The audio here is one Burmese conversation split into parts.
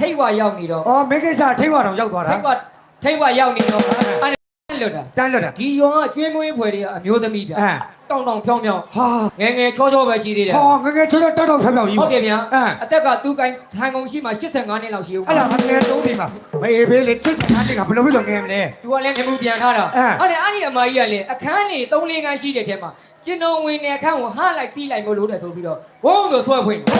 ထိတ်ဝါရောက်နေတော့အော်မင်းကိစ္စထိတ်ဝါတော့ရောက်သွားတာထိတ်ဝါထိတ်ဝါရောက်နေတော့အဲ့လွတ်တာတန်းလွတ်တာဒီရွာကကျွေးမွေးဖွယ်တွေကအမျိုးသမီးဗျအဲတောင်တောင်ဖြောင်းဖြောင်းဟာငယ်ငယ်ချောချောပဲရှိသေးတယ်ဟောငယ်ငယ်ချောချောတောက်တောက်ဖြောက်ဖြောက်ကြီးဟုတ်တယ်ဗျာအဲအသက်ကသူ့ကိုင်းထိုင်ကုန်ရှိမှ85နှစ်လောက်ရှိဦးအဲ့ဒါငငယ်သုံးချိန်မှာမေးဖေးလေချစ်တဲ့တဲ့ကဘယ်လိုဖြစ်လို့ငယ်မလဲသူကလည်းငမှုပြန်ထားတာအဲဟုတ်တယ်အဲ့ဒီအမကြီးကလည်းအခန်းနေ3 4ခန်းရှိတဲ့ထဲမှာ ကျင်တော်ဝင်နေအခန်းကိုဟားလိုက်စီးလိုက်မလို့တဲ့ဆိုပြီးတော့ဝုန်းဆိုဆွဲဖွင့်ဟာ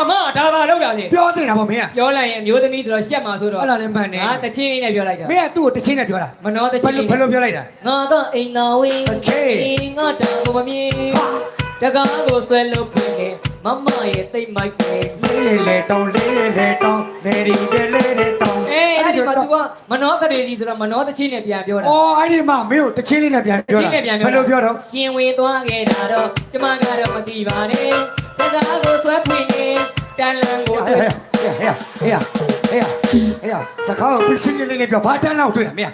အမဒါပါလောက်တာလေပြောနေတာပေါ့မင်းကပြောလိုက်ရင်အမျိုးသမီးဆိုတော့ရှက်မှာဆိုတော့အဲ့ဒါလည်းမှန်တယ်ငါတချင်းလေးနဲ့ပြောလိုက်တာမင်းကသူ့ကိုတချင်းနဲ့ပြောတာမနောတဘချယ်င်းလိုလေးဘယ်လိုပြောလိုက်တာငါကအိမ်သာဝင်း Okay အိမ်ငါတောင်ကိုမမြင်တကားကိုဆွဲလို့ဖွင့်နေမမရဲ့တိတ်မိုက်တယ်လေးလေတောင်းလေးလေတောင်းလေဒီလေးလေတောင်းအေးအဲ့ ဒီမှာ तू ကမနောကရေကြီးဆိုတော့မနောတချင်းနဲ့ပြန်ပြောတာ အော်အဲ့ဒီမှာမင်းကိုတချင်းလေးနဲ့ပြန်ပြောတာ တချင်းနဲ့ပြန်ပြော ဘယ်လိုပြောတော့ ရှင်ဝင်သွားခဲ့တာတော့ကျမကတော့မသိပါနဲ့တကားကိုဆွဲဖွင့်နေတန်လန်ကို ဟဲ့ဟဲ့ဟဲ့ဟဲ့ဟဲ့ဟဲ့ဟဲ့စကားကိုပြချင်းလေးလေးပြောဘာတန်းလောက်တွေ့တာမင်း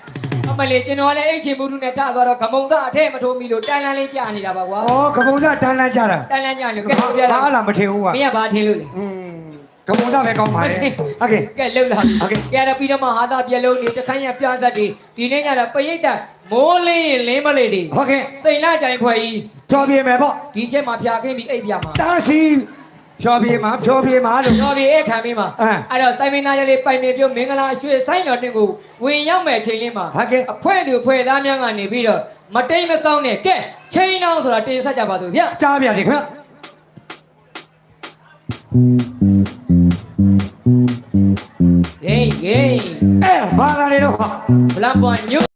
အမလေးကျွန်တော်လည်းအဲ့ချင်းဘူးနဲ့ထသွားတော့ဂမုံသားအထက်မထိုးမိလို့တန်လန်လေးကြာနေတာပါကွာ အော်ကပုံသားတန်းလန်းကြတာ တန်လန်ကြာလို့ကဲပြလာ ဘာလာမထင်ဘူးကွာ မင်းကဘာထင်လို့လဲ อืม ဒမုံသားပဲကောင်းပါလေဟုတ်ကဲ့ ကဲလှုပ်လာပြီဟုတ်ကဲ့ ကဲအဲ့တော့ပြီးတော့မှဟာသာပြက်လုံးတွေတခန်းရပြသက်တွေဒီနေ့ညတော့ပရိသတ်မိုးလင်းရင်လင်းမလေးတွေဟုတ်ကဲ့စိန်လာကြိုင်ခွဲကြီးဖြောပြမယ်ပေါ့ဒီချက်မှာဖြာခင်းပြီးအိပ်ပြမှာတားစီဖြောပြမှာဖြောပြမှာလို့ တော်ပြီအဲ့ခံပြီးမှာအင်းအဲ့တော့စိုင်းမင်းသားရလေးပိုင်မြေပြုတ်မင်္ဂလာရွှေဆိုင်တော်တင်ကိုဝင်ရောက်မဲ့ချိန်လေးမှာဟုတ်ကဲ့ အဖွဲသူအဖွဲသားများကနေပြီးတော့မတိမ်မစောင်းနဲ့ကဲချိန်အောင်ဆိုတာတင်ဆက်ကြပါသူဗျ ကြားပြတယ်ခင်ဗျ ဘလ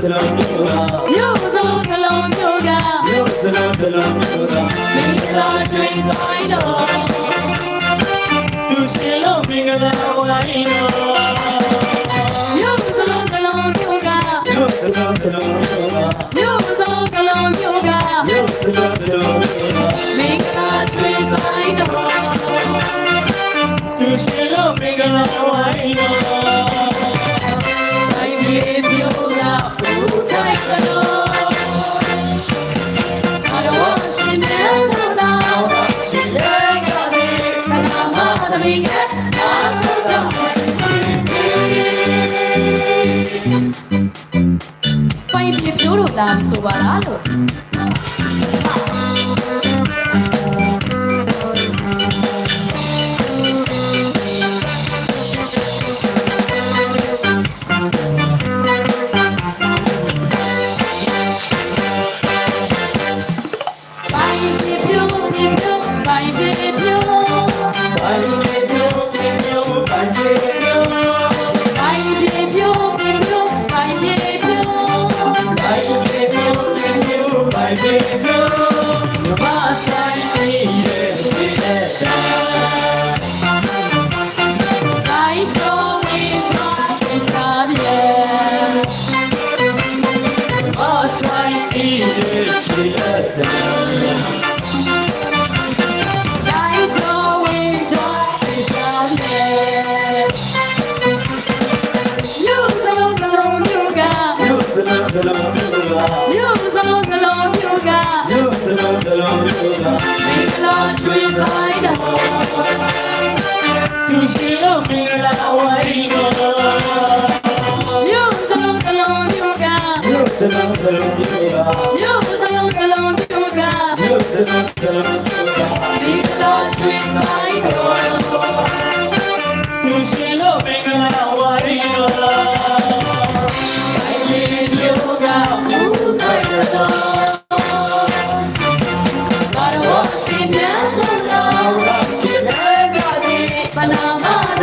سلام جورا يوم زلون سلام جورا يوم سلام سلام جورا من كلا شوي زايلو تشكلو بينا وعينو يوم زلون سلام جورا يوم سلام سلام جورا ပြိုးလို့လာပြီဆိုပါလားလို့ပိုင် se lo, se lo, yo la ယူစလုံးစလုံးမြူက Yo se lo, se lo, yo la မင်္ဂလာရွှေဆိုင်တော် Tu cielo me gana guayno ယူစလုံးစလုံးမြူက Yo se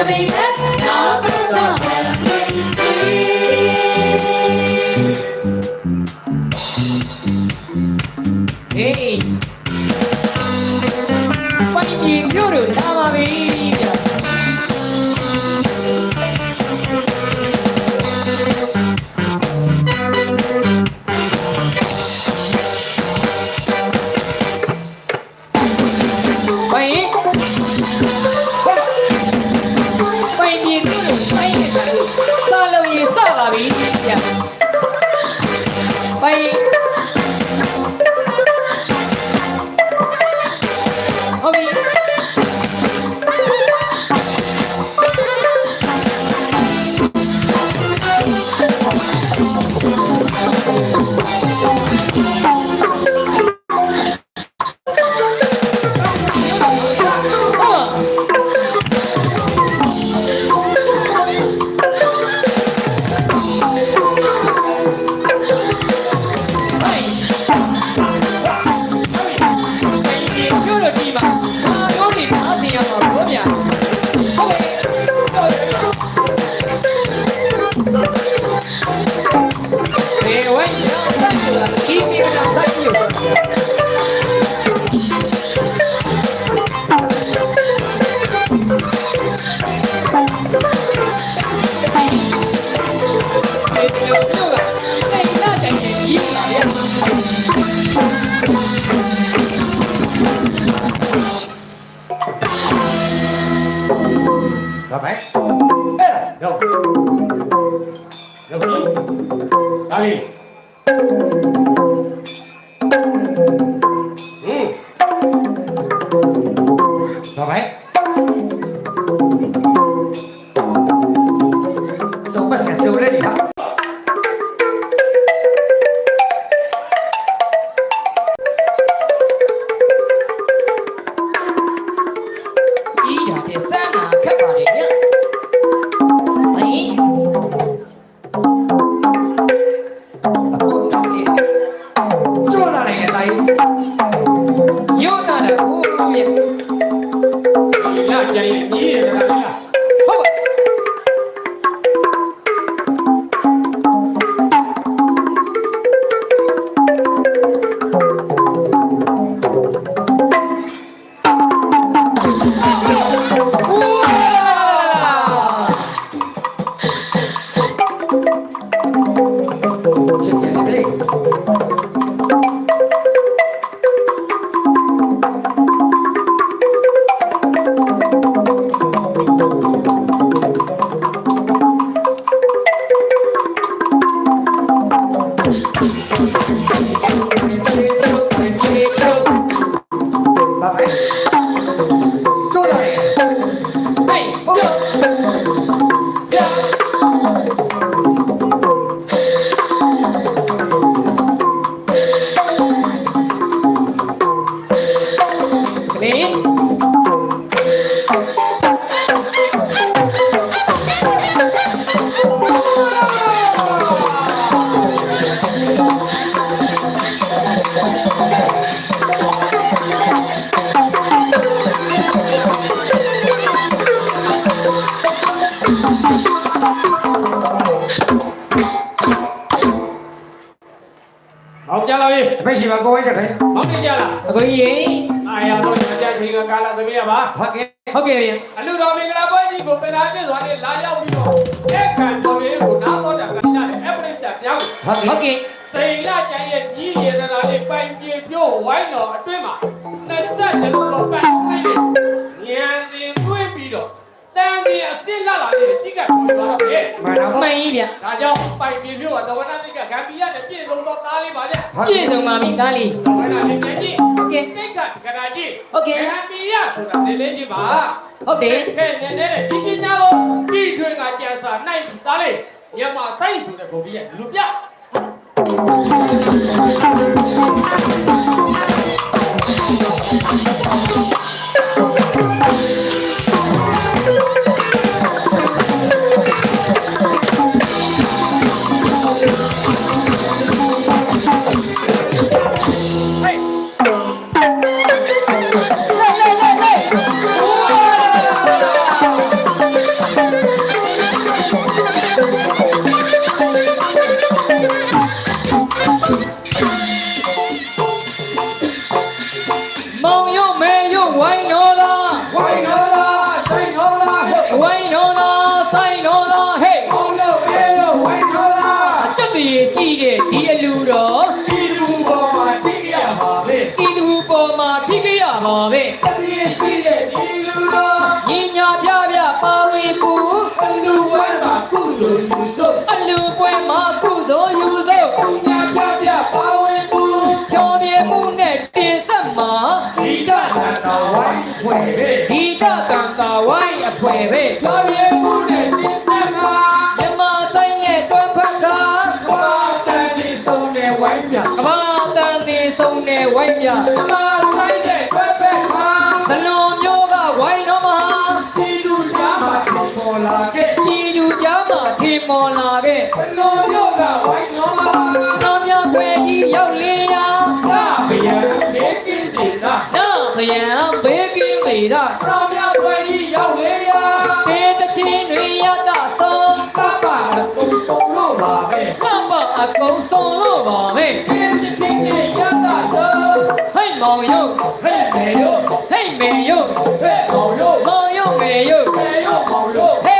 မိ ပြီအဖေရှိမှာကိုဝိုင်းတက်ခင်။ဟောက်ကြလားအကိုကြီး။အားရတော့ညကြချိန်ကကာလသမီးရပါဟုတ်ကဲ့ဟုတ်ကဲ့ဗျာ။အလူတော်မင်္ဂလာပွဲကြီးကိုပင်လာပြည့်စွာနဲ့လာရောက်ပြီးတော့အဲ့ခံတော်လေးကိုနားတော်တာကကြတဲ့အပရိသတ်ပြောင်းဟုတ်ဟုတ်ကဲ့ကဲ့စိန်လကျန်ရဲ့ကြီးရတနာလေးပိုင်ပြေပြို့ဝိုင်းတော်အတွင်းမှာ မင်းအစင်းလာလာလေတိကတ်ကိုသွားတော့လေမှန်တာပေါ့မှန်ကြီးဗျဒါကြောင့်ပိုင်ပြမြို့ကသဝနာတိကဂမ်ဘီယာနဲ့ပြည်လုံးသောသားလေးပါဗျပြည့်စုံပါပြီသားလေးသဝနာလေးကြီးโอเคတိကတ်ကရာကြီးโอเคဂမ်ဘီယာဆိုတာလေလေးကြီးပါဟုတ်တယ်ခဲ့နေနေဒီပညာကိုပြည်ထွင်ကကြံစာနိုင်ပြီသားလေးမြန်မာဆိုင်ဆိုတဲ့ဂုံကြီးရဲ့လူပြ င်းအဖွဲပဲကျော်ပြေမှုနဲ့တင်ဆက်မှာမြမဆိုင်ရဲ့တွန်းဖက်ကဘာတန်စီဆုံးတဲ့ဝိုင်းမြကဘာတန်တင်ဆုံးတဲ့ဝိုင်းမြဘာဆိုင်တဲ့ဘက်ဘက်မှာသလွန်မျိုးကဝိုင်းတော်မှာဒီလူကြားမှာဒီပေါ်လာခဲ့ဒီလူကြားမှာထင်မော်လာတဲ့ဘလုံးမျိုးကဝိုင်းတော်မှာတော်မြခွေကြီးရောက်လေရာလာဘယံနေကင်းစီနာနာခယံဘေးကင်းပေတာတော်မြတ်ခွေကြီး ကုန်ဆုံးလို့ပါပဲကမ္ဘာအကုန်ဆုံးလို့ပါပဲဒီချင်းချင်းရတာဆိုဟိတ်မောင်ယုတ်ဟဲ့မေယောဟိတ်မေယုတ်ဟဲ့အောင်ယောမောင်ယုတ်မေယုတ်မေယောအောင်ယောဟဲ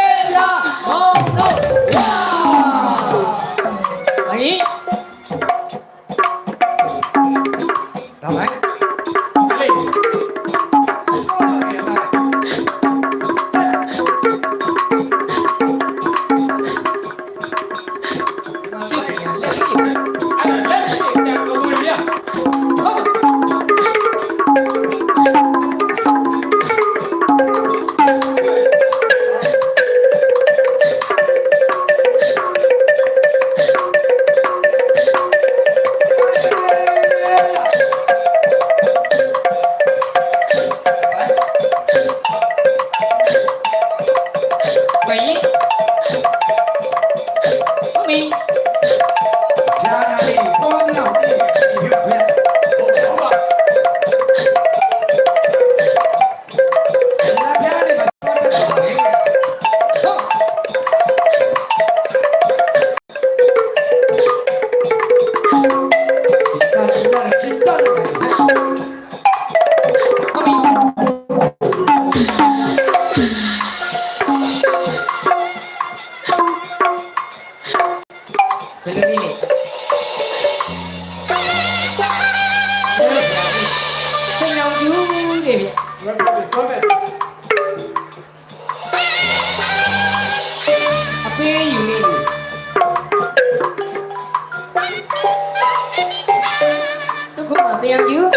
သူက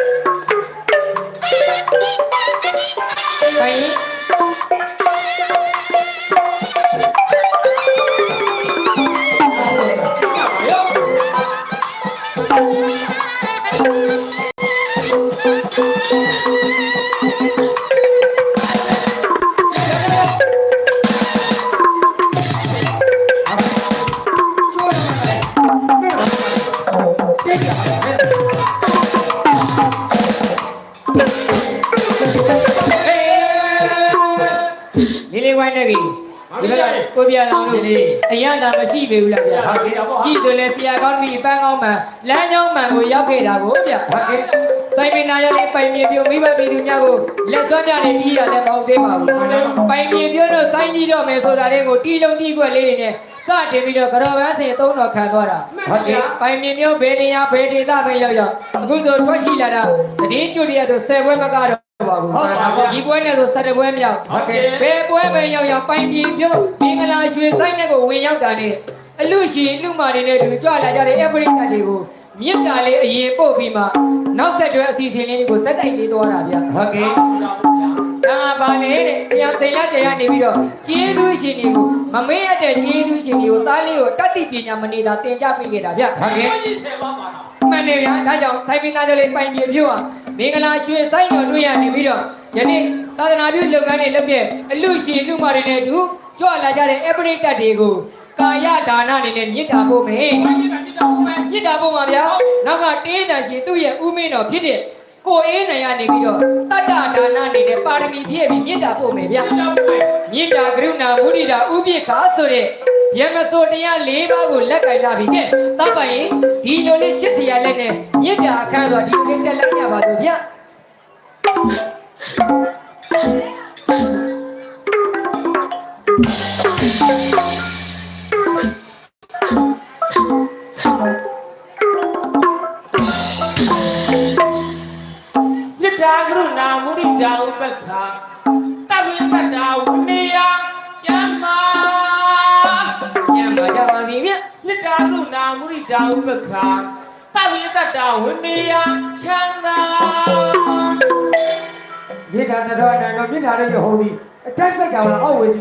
ဒီဘက်ကကိုပြလောင်တို့အရသာမရှိပေဘူးလားဗျာဟာဒီတော့ဟာရှိတယ်လေဆရာကောင်းပြီပန်းကောင်းမှန်လမ်းကြောင်းမှန်ကိုရောက်ခဲ့တာကိုဗျာဟုတ်ကဲ့စိုင်းမင်းနာရလေးပိုင်မြေပြုံမိဘပြည်သူများကိုလက်စွမ်းပြနေပြီးရလည်းမဟုတ်သေးပါဘူးပိုင်မြေပြုံတော့စိုင်းကြီးတော့မယ်ဆိုတာလေးကိုတီလုံးတီးခွက်လေးတွေနဲ့စတင်ပြီးတော့ကြော်ပန်းစင်သုံးတော်ခံသွားတာဟုတ်ကဲ့ပိုင်မြေမျိုးဘယ်နေရာဘယ်ဒေသပဲရောက်ရောက်အခုဆိုထွက်ရှိလာတာတည်င်းကျွတ်ရဆို10ဘွဲမကတော့ ပါဘူးဒီပွဲနဲ့ဆို17ဘွဲမြောက်ဟုတ်ကဲ့ဘယ်ပွဲပဲရောက်ရောက်ပိုင်ပြေပြုတ်မင်္ဂလာရွှေဆိုင်တဲ့ကိုဝင်ရောက်တာနဲ့အလူရှင်လူမာတွေနဲ့တူကြွလာကြတဲ့ every တွေကိုမြစ်တာလေးအရင်ပို့ပြီးမှနောက်ဆက်တွဲအစီအစဉ်လေးတွေကိုဇက်တိုက်လေးသွားတာဗျာဟုတ်ကဲ့ဒါပါလေတဲ့ဆရာစိန်ရတရားနေပြီးတော့ကျေးဇူးရှင်တွေကိုမမေ့ရတဲ့ကျေးဇူးရှင်တွေကိုသားလေးကိုတတ်သိပညာမနေတာသင်ကြားပေးခဲ့တာဗျာဟုတ်ကဲ့ကြီးဆယ်ပါပါတော့မှန်တယ်ဗျာဒါကြောင့်စိုင်းပင်သားတွေလေးပိုင်ပြေပြုတ်အောင် မင်္ဂလာရွှေဆိုင်တော်တွေ့ရနေပြီးတော့ယနေ့သာသနာပြုလုပ်ငန်းတွေလုပ်ပြအလူရှင်လူမာတွေနဲ့တူကြွလာကြတဲ့အပရိသတ်တွေကိုကာယဒါနအနေနဲ့မြစ်တာဖို့မယ်ဘာကြီးကပြတော့မယ်မြစ်တာဖို့ပါဗျာနောက်ကတေးတန်ရှင်သူ့ရဲ့ဥမင်းတော်ဖြစ်တဲ့ကိုအေးနိုင်ရနေပြီးတော့တတ္တဒါနအနေနဲ့ပါရမီပြည့်ပြီးမြစ်တာဖို့မယ်ဗျာပြတော့မယ်မြစ်တာကရုဏာမုဒိတာဥပိ္ပခာဆိုတဲ့ ယမဆိုတရား၄ပါးကိုလက်ကင်လာပြီကဲတပ်ပိုင်ရင်ဒီလိုလေးချစ်စရာလက်နဲ့မြစ်တာအခန်းဆိုဒီလိုလေးတက်လိုက်ကြပါစို့ဗျ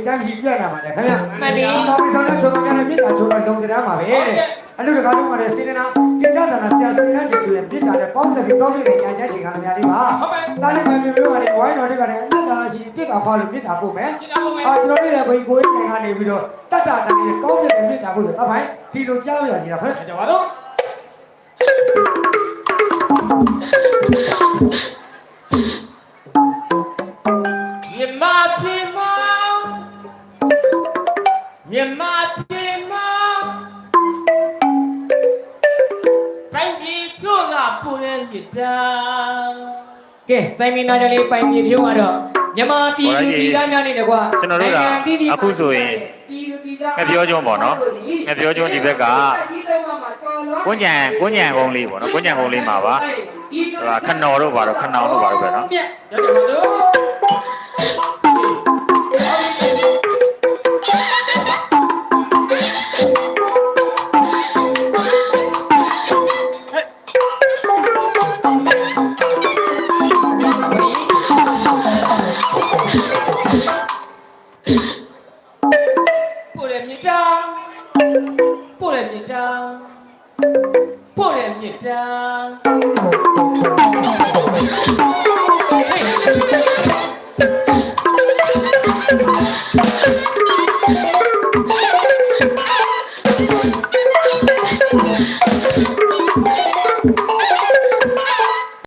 တမ်းရှိပြတ်လာပါတယ်ခင်ဗျာမှန်ပြီ ဆောင်းပြီးဆောင်းတဲ့ချုံတော်များနဲ့မြေတာချုံတော်လုံးစရာမှာပဲတဲ့အလူတကာလုံးကလည်းစေတနာကိတ္တသနာဆရာစေတနာကျူရဲ့မြေတာနဲ့ပေါင်းဆက်ပြီးတောင်းနေတဲ့ညာချင်ကလည်းများလေးပါဟုတ်ပဲတာလေးမမျိုးမျိုးကလည်းဝိုင်းတော်တွေကလည်းအလက်သာရှိပြစ်တာခေါ်လို့မြေတာပို့မယ်ကျင်အောင်ပဲအာကျွန်တော်တို့ရဲ့ဘိကိုကြီးနိုင်ငံကနေပြီးတော့တတ်တာတည်းကောင်းတဲ့မြေတာပို့ဆိုအပိုင်းဒီလိုကြားရစီတာခင်ဗျာကြပါတော့မြ မြမပြေမတိုင်းပြည်တို့ကပူရဲမြစ်တာကဲစိုင်းမင်းသားကြလေးပိုင်ပြေပြုံးကတော့မြန်မာပြည်သူပြည်သားများနဲ့တကွာကျွန်တော်တို့ကအခုဆိုရင်ငှက်ပြောကျွန်းပေါ့နော်ငှက်ပြောကျွန်းဒီဘက်ကကွန်းကြံကွန်းကြံကုန်းလေးပေါ့နော်ကွန်းကြံကုန်းလေးမှာပါဟိုကခနော်တို့ပါတော့ခနောင်တို့ပါတော့ပဲနော်